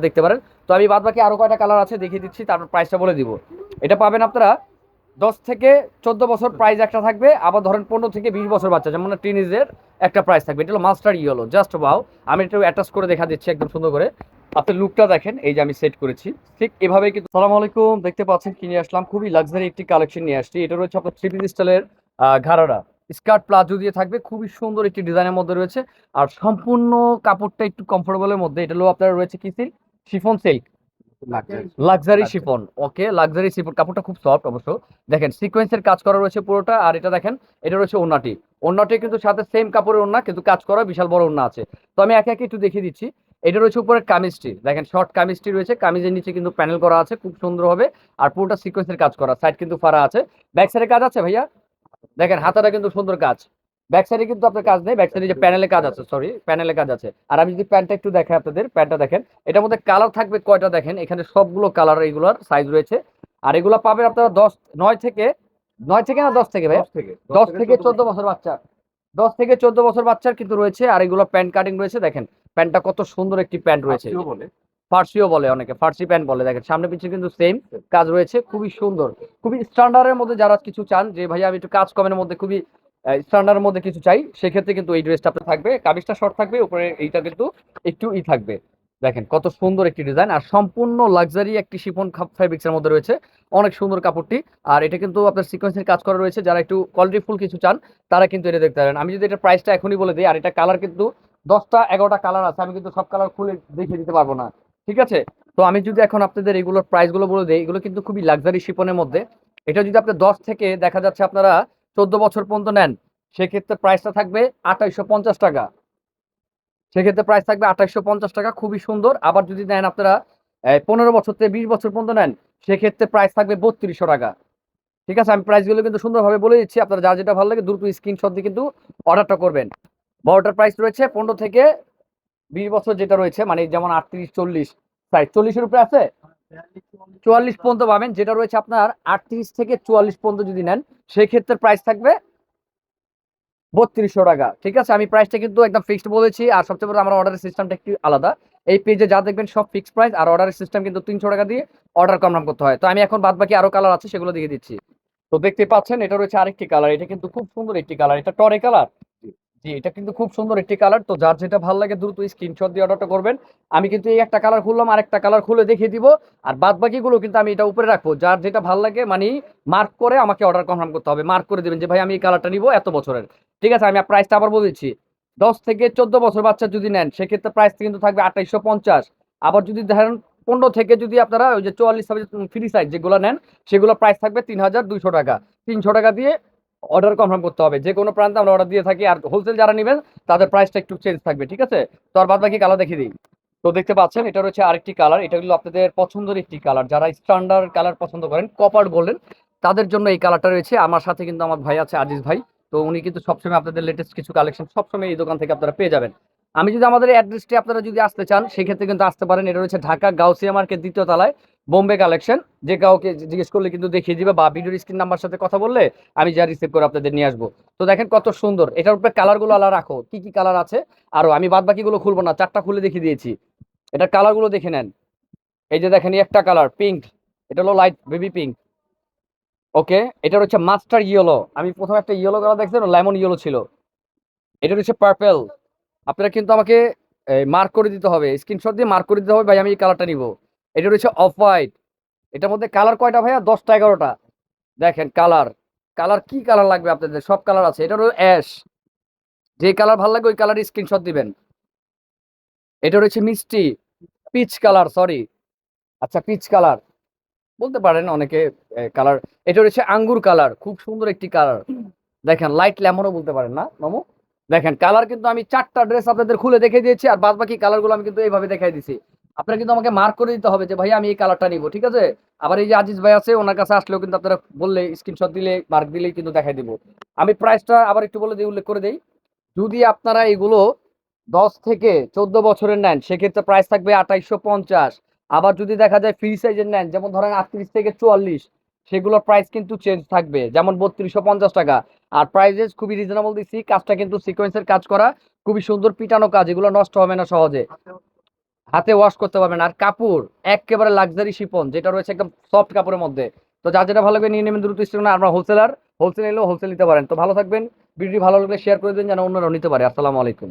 দেখতে পারেন। তো আমি বাদ বাকি আরও কয়টা কালার আছে দেখিয়ে দিচ্ছি, তারপর প্রাইসটা বলে দিব। এটা পাবেন আপনারা দশ থেকে চোদ্দ বছর প্রাইস একটা থাকবে, আবার ধরেন পনেরো থেকে বিশ বছর বাচ্চা, যেমন টিনিজের একটা প্রাইস থাকবে। এটা হলো মাস্টার ইয়েলো জাস্ট বাও আমি একটু অ্যাটাচ করে দেখা দিচ্ছি একদম সুন্দর করে। আপনি লুকটা দেখেন, এই যে আমি সেট করেছি। ঠিক এভাবে কিন্তু সালাম আলাইকুম, দেখতে পাচ্ছেন কি নিয়ে আসলাম? খুবই লাক্সারি একটি কালেকশন নিয়ে আসছি। এটা রয়েছে আপনার থ্রি পিস স্টাইলের ঘাড়ারা। স্কার্ট প্লাজো দিয়ে থাকবে, খুবই সুন্দর একটি ডিজাইনের মধ্যে রয়েছে। আর সম্পূর্ণ কাপড়টা একটু কমফোর্টেবলের মধ্যে। এটা হলো আপনার রয়েছে কি silk chiffon silk. Luxury chiffon okay luxury chiffon কাপড়টা খুব সফট অবশ্য। দেখেন সিকোয়েন্সের কাজ করা রয়েছে পুরোটা আর এটা দেখেন এটা রয়েছে ওন্নাটি। ওন্নাটি কিন্তু সাথে সেম কাপড়ের ওন্না কিন্তু কাজ করা বিশাল বড় ওন্না আছে। তো আমি একে একে একটু দেখিয়ে দিচ্ছি। এটা রয়েছে উপরে কামিজটি। দেখেন শর্ট কামিজটি রয়েছে। কামিজের নিচে কিন্তু প্যানেল করা আছে খুব সুন্দর হবে। আর পুরোটা সিকোয়েন্সের কাজ করা সাইড কিন্তু ফাড়া আছে। ব্যাক সাইডে কাজ আছে ভাইয়া? দেখেন হাতাটা কিন্তু সুন্দর কাজ। ব্যাক সাইডে কিন্তু আপনার কাজ নেই ব্যাক সাইডে যে প্যানেলে কাজ আছে সরি প্যানেলে কাজ আছে। আর আমি যদি প্যান্টটা একটু দেখাই আপনাদের প্যান্টটা দেখেন এটার মধ্যে কালার থাকবে কয়টা দেখেন এখানে সবগুলো কালার এগুলোর সাইজ রয়েছে। আর এগুলো পাবেন আপনারা দশ নয় থেকে নয় থেকে না দশ থেকে ভাই? দশ থেকে চোদ্দ বছর বাচ্চা। দশ থেকে চোদ্দ বছর বাচ্চার কিন্তু রয়েছে আর এগুলো প্যান্ট কাটিং রয়েছে দেখেন প্যান্টটা কত সুন্দর একটি প্যান্ট রয়েছে। ফার্সিও বলে। অনেকে ফার্সি প্যান্ট বলে দেখেন সামনে পিছিয়ে কিন্তু সেম কাজ রয়েছে খুবই সুন্দর। খুবই স্ট্যান্ডার্ডের মধ্যে যারা কিছু চান যে ভাই আমি একটু কাজ কমের মধ্যে খুবই স্ট্যান্ডার্ডের মধ্যে কিছু চাই, সেক্ষেত্রে কিন্তু এই ড্রেসটা আপনার থাকবে। কামিজটা শর্ট থাকবে, উপরে এইটা কিন্তু একটু ই থাকবে। দেখেন কত সুন্দর একটি ডিজাইন আর সম্পূর্ণ লাক্সারি একটি শিফন ফ্যাব্রিক্স এর মধ্যে রয়েছে। অনেক সুন্দর কাপড়টি। আর এটা কিন্তু আপনার সিকোয়েন্সের কাজ করা রয়েছে। যারা একটু কোয়ালিটি ফুল কিছু চান, তারা কিন্তু এটা দেখতে পারেন। আমি যদি এটা প্রাইসটা এখনই বলে দিই, আর এটা কালার কিন্তু দশটা এগারোটা কালার আছে, আমি কিন্তু সব কালার খুলে দেখিয়ে দিতে পারব না। ঠিক আছে? তো আমি যদি এখন আপনাদের এগুলোর প্রাইসগুলো বলে দিই, এগুলো কিন্তু খুবই লাক্সারি শিপনের মধ্যে। এটা যদি আপনার দশ থেকে দেখা যাচ্ছে আপনারা চোদ্দ বছর পর্যন্ত নেন, সেক্ষেত্রে প্রাইসটা থাকবে আঠাইশশো পঞ্চাশ টাকা। সেক্ষেত্রে প্রাইস থাকবে আঠাইশশো পঞ্চাশ টাকা, খুবই সুন্দর। আবার যদি নেন আপনারা পনেরো বছর থেকে বিশ বছর পর্যন্ত নেন, সেক্ষেত্রে প্রাইস থাকবে বত্রিশশো টাকা। ঠিক আছে, আমি প্রাইসগুলো কিন্তু সুন্দরভাবে বলে দিচ্ছি, আপনারা যার যেটা ভালো লাগে দ্রুত স্ক্রিনশট দিয়ে কিন্তু অর্ডারটা করবেন। বড়টার প্রাইস রয়েছে পনেরো থেকে বিশ বছর যেটা রয়েছে মানে যেমন আটত্রিশ, চল্লিশ প্রাইস চল্লিশের উপরে আছে? চুয়াল্লিশ পর্যন্ত পাবেন, যেটা রয়েছে আপনার আটত্রিশ থেকে চুয়াল্লিশ পর্যন্ত যদি নেন, সেক্ষেত্রে প্রাইস থাকবে বত্রিশশো টাকা। ঠিক আছে? আমি প্রাইসটা কিন্তু একদম ফিক্সড বলেছি, আর সবচেয়ে বড় আমার অর্ডারের সিস্টেমটা একটু আলাদা। এই পেজে যা দেখবেন সব ফিক্সড প্রাইস আর অর্ডারের সিস্টেম কিন্তু তিনশো টাকা দিয়ে অর্ডার কনফার্ম করতে হয়। তো আমি এখন বাদ বাকি আরও কালার আছে, সেগুলো দিয়ে দিচ্ছি। তো দেখতে পাচ্ছেন, এটা রয়েছে আরেকটি কালার এটা কিন্তু খুব সুন্দর একটি কালার এটা টরে কালার জি, এটা কিন্তু খুব সুন্দর একটি কালার তো যার যেটা ভালো লাগে দ্রুত স্ক্রিনশট দিয়ে অর্ডারটা করবেন। আমি কিন্তু এই একটা কালার খুললাম, আরেকটা কালার খুলে দেখিয়ে দিব। আর বাদ বাকিগুলো কিন্তু আমি এটা উপরে রাখব। যার যেটা ভালো লাগে মানে মার্ক করে আমাকে অর্ডার কনফার্ম করতে হবে। মার্ক করে দেবেন যে, ভাই, আমি এই কালারটা নিব এত বছরের। ঠিক আছে, আমি প্রাইসটা আবার বলে দিচ্ছি। দশ থেকে চোদ্দ বছর বাচ্চা যদি নেন, সেক্ষেত্রে প্রাইস কিন্তু থাকবে আঠাইশশো পঞ্চাশ। আবার যদি ধরেন পনেরো থেকে যদি আপনারা ওই যে চুয়াল্লিশ ফ্রি সাইজ যেগুলো নেন, সেগুলো প্রাইস থাকবে তিন হাজার দুইশো টাকা। তিনশো টাকা দিয়ে অর্ডার কনফার্ম করতে হবে। যে কোনো প্রান্তে আমরা অর্ডার দিয়ে থাকি, আর হোলসেল যারা নেবেন, তাদের প্রাইসটা একটু চেঞ্জ থাকবে, ঠিক আছে? তো আর বাদ বাকি কালার দেখিয়ে দিই। তো দেখতে পাচ্ছেন, এটা হচ্ছে আরেকটি কালার এটা হলো আপনাদের পছন্দের একটি কালার যারা স্ট্যান্ডার্ড কালার পছন্দ করেন কপার গোল্ডেন তাদের জন্য এই কালারটা রয়েছে। আমার সাথে কিন্তু আমার ভাই আছে আজিজ ভাই। তো উনি কিন্তু সবসময় আপনাদের লেটেস্ট কিছু কালেকশন সবসময় এই দোকান থেকে আপনারা পেয়ে যাবেন। আমি যদি আমাদের অ্যাড্রেসটি আপনারা যদি আসতে চান, সেক্ষেত্রে কিন্তু আসতে পারেন। এটা রয়েছে ঢাকা গাউসিয়া মার্কেট দ্বিতীয় তলায়, বোম্বে কালেকশন যে কাউকে জিজ্ঞেস করলে কিন্তু দেখিয়ে দিবে বা ভিডিওর স্ক্রিন নাম্বার সাথে কথা বললে আমি যা রিসিভ করে আপনাদের নিয়ে আসব। তো দেখেন কত সুন্দর। এটার উপরে কালারগুলো আলাদা রাখো। কি কি কালার আছে? আরও আমি বাদ বাকিগুলো খুলবো না, চারটা খুলে দেখিয়ে দিয়েছি। এটার কালারগুলো দেখে নেন। এই যে দেখেন একটা কালার পিঙ্ক এটা হলো লাইট বেবি পিঙ্ক ওকে এটা হচ্ছে মাস্টার ইয়েলো আমি প্রথমে একটা ইয়েলো কালার দেখছিলাম লেমন ইয়েলো ছিল। এটা হচ্ছে পার্পেল আপনারা কিন্তু আমাকে মার্ক করে দিতে হবে। স্ক্রিনশট দিয়ে মার্ক করে দিতে হবে, ভাই, আমি এই কালারটা নিব। এটা রয়েছে অফ হোয়াইট এটার মধ্যে কালার কয়টা, ভাইয়া? দশটা, এগারোটা। দেখেন কালার কালার কি কালার লাগবে আপনাদের? সব কালার আছে। এটা হলো অ্যাশ যে কালার ভালো লাগবে, ওই কালার স্ক্রিনশট দিবেন। এটা রয়েছে মিষ্টি। পিচ কালার সরি আচ্ছা পিচ কালার বলতে পারেন অনেকে কালার এটা রয়েছে আঙ্গুর কালার খুব সুন্দর একটি কালার দেখেন লাইট লেমনও বলতে পারেন না, মামু? দেখেন কালার কিন্তু আমি চারটা ড্রেস আপনাদের খুলে দেখে দিয়েছি, আর বাদ বাকি কালারগুলো আমি কিন্তু এইভাবে দেখাই দিছি। আপনারা কিন্তু আমাকে মার্ক করে দিতে হবে যে ভাই আমি এই কালারটা নিব। ঠিক আছে? আবার এই যে আজিজ ভাই আছে, ওনার কাছে আসলেও কিন্তু আপনারা বললে স্ক্রিনশট দিলে মার্ক দিলেই কিন্তু দেখাই দিব। আমি প্রাইসটা আবার একটু বলে দিই, উল্লেখ করে দিই। যদি আপনারা এগুলো দশ থেকে চোদ্দ বছরের নেন, সেক্ষেত্রে প্রাইস থাকবে আঠাইশশো পঞ্চাশ। আবার যদি দেখা যায় ফ্রি সাইজের নেন, যেমন ধরেন আটত্রিশ থেকে চুয়াল্লিশ সেগুলোর প্রাইস কিন্তু চেঞ্জ থাকবে। যেমন বত্রিশশো পঞ্চাশ টাকা। আর প্রাইজেস খুবই রিজনেবল দিচ্ছি। কাজটা কিন্তু সিকোয়েন্সের কাজ করা। খুবই সুন্দর পিটানো কাজ। এগুলো নষ্ট হবে না সহজে। হাতে ওয়াশ করতে পারবেন। আর কাপড় একেবারে লাক্সারি শিপন যেটা রয়েছে একদম সফট কাপড়ের মধ্যে। তো যা যেটা ভালো লাগবে নিয়ে নেবেন দ্রুত স্টেশনে আমরা হোলসেলার হোলসেল নিলেও হোলসেল নিতে পারেন। তো ভালো থাকবেন। ভিডিওটি ভালো লাগলে শেয়ার করে দিন যেন অন্যরাও নিতে পারে। আসসালামু আলাইকুম।